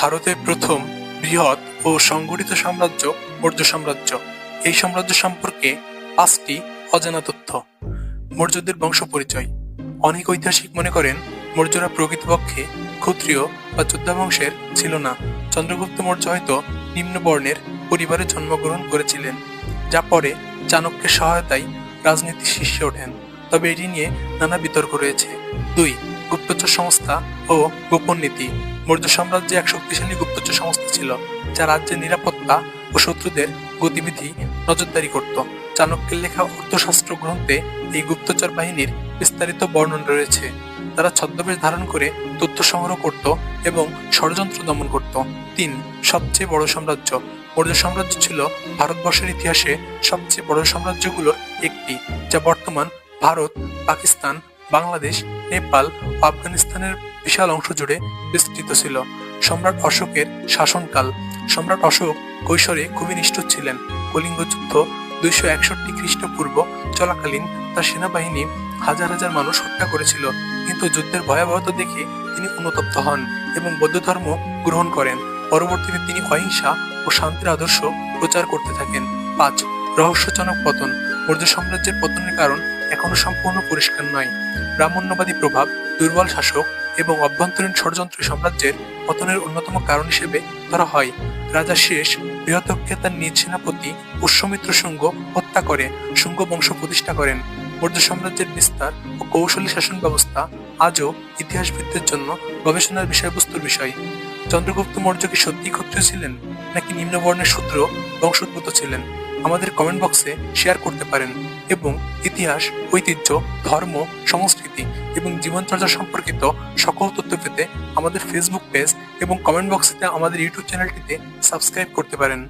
ভারতের প্রথম বৃহৎ ও সংগঠিত সাম্রাজ্য মৌর্য সাম্রাজ্য। এই সাম্রাজ্য সম্পর্কে পাঁচটি অজানা তথ্য। মৌর্যদের বংশ পরিচয় অনেক ঐতিহাসিক মনে করেন, মৌর্যরা প্রকৃতপক্ষে ক্ষত্রিয় বা যোদ্ধা বংশের ছিল না। চন্দ্রগুপ্ত মৌর্য হয়তো নিম্ন বর্ণের পরিবারে জন্মগ্রহণ করেছিলেন, যা পরে চাণক্যের সহায়তায় রাজনীতির শীর্ষে ওঠেন। তবে এটি নিয়ে নানা বিতর্ক রয়েছে। দুই, গুপ্তচর সংস্থা ও গোপন নীতি। মৌর্য সাম্রাজ্যে এক শক্তিশালী গুপ্তচর সংস্থা ছিল, যা রাজ্যের নিরাপত্তা ও শত্রুদের গতিবিধি নজরদারি করত। চাণক্যের লেখা অর্থশাস্ত্র গ্রন্থে এই গুপ্তচর বাহিনীর বিস্তারিত বর্ণনা রয়েছে। তারা ছদ্মবেশ ধারণ করে তথ্য সংগ্রহ করত এবং ষড়যন্ত্র দমন করত। তিন, সবচেয়ে বড় সাম্রাজ্য। মৌর্য সাম্রাজ্য ছিল ভারতবর্ষের ইতিহাসে সবচেয়ে বড় সাম্রাজ্যগুলোর একটি, যা বর্তমান ভারত, পাকিস্তান, বাংলাদেশ, নেপাল ও আফগানিস্তানের বিশাল অংশ জুড়ে বিস্তৃত ছিল। সম্রাট অশোকের শাসনকাল। সম্রাট অশোক কৈশোরে খুবই নিষ্ঠুর ছিলেন। কলিঙ্গ যুদ্ধ দুইশো একষট্টি খ্রিস্টপূর্ব চলাকালীন তার সেনাবাহিনী হাজার হাজার মানুষ হত্যা করেছিল। কিন্তু যুদ্ধের ভয়াবহতা দেখে তিনি অনুতপ্ত হন এবং বৌদ্ধ ধর্ম গ্রহণ করেন। পরবর্তীতে তিনি অহিংসা ও শান্তির আদর্শ প্রচার করতে থাকেন। পাঁচ, রহস্যজনক পতন। মৌর্য সাম্রাজ্যের পতনের কারণ এখনও সম্পূর্ণ পরিষ্কার নয়। ব্রাহ্মণ্যবাদী প্রভাব, দুর্বল শাসক এবং অভ্যন্তরীণ ষড়যন্ত্র সাম্রাজ্যের পতনের অন্যতম কারণ হিসেবে ধরা হয়। রাজা শেষ বৃহত্তকে তার নিজ সেনাপতি পুষ্যমিত্র শুঙ্গ হত্যা করে, শুঙ্গ বংশ প্রতিষ্ঠা করেন। মৌর্য সাম্রাজ্যের বিস্তার ও কৌশলী শাসন ব্যবস্থা আজও ইতিহাসবিদদের জন্য গবেষণার বিষয়বস্তুর বিষয়। চন্দ্রগুপ্ত মৌর্য কি সত্যি ক্ষত্রিয় ছিলেন, নাকি নিম্নবর্ণের শূদ্র বংশোদ্ভূত ছিলেন? আমাদের কমেন্ট বক্সে শেয়ার করতে পারেন এবং ইতিহাস, ঐতিহ্য, ধর্ম, সংস্কৃতি এবং জীবনচর্যা সম্পর্কিত সকল তথ্য পেতে আমাদের ফেসবুক পেজ এবং কমেন্ট বক্সেতে আমাদের ইউটিউব চ্যানেলটিতে সাবস্ক্রাইব করতে পারেন।